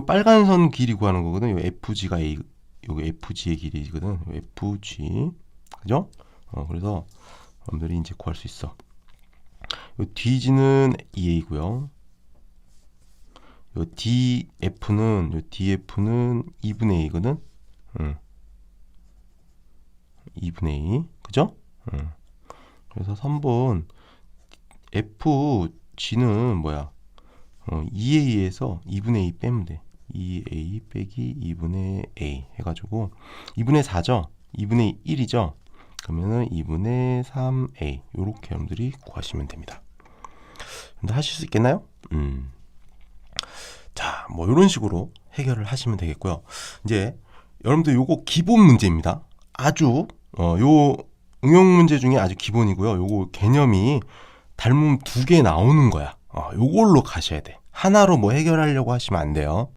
요 빨간 선 길이 구하는 거거든. 요 FG가 A, 요게 FG의 길이거든. 요 FG. 그죠? 어, 그래서 여러분들이 이제 구할 수 있어. 요 DG는 2A고요. 요 DF는 요 DF는 2분의 A거든. 응. 2분의 A. 그죠? 응. 그래서 3번 FG는 뭐야? 어, 2A에서 2분의 A 빼면 돼. 2A 빼기 2분의 A 해가지고 2분의 4죠? 2분의 1이죠? 그러면은 2분의 3A 요렇게 여러분들이 구하시면 됩니다. 근데 하실 수 있겠나요? 음. 자, 뭐 이런 식으로 해결을 하시면 되겠고요. 이제 여러분들 요거 기본 문제입니다. 아주 어, 요 응용 문제 중에 아주 기본이고요. 요거 개념이 닮음 두 개 나오는 거야. 어, 요걸로 가셔야 돼. 하나로 뭐 해결하려고 하시면 안 돼요.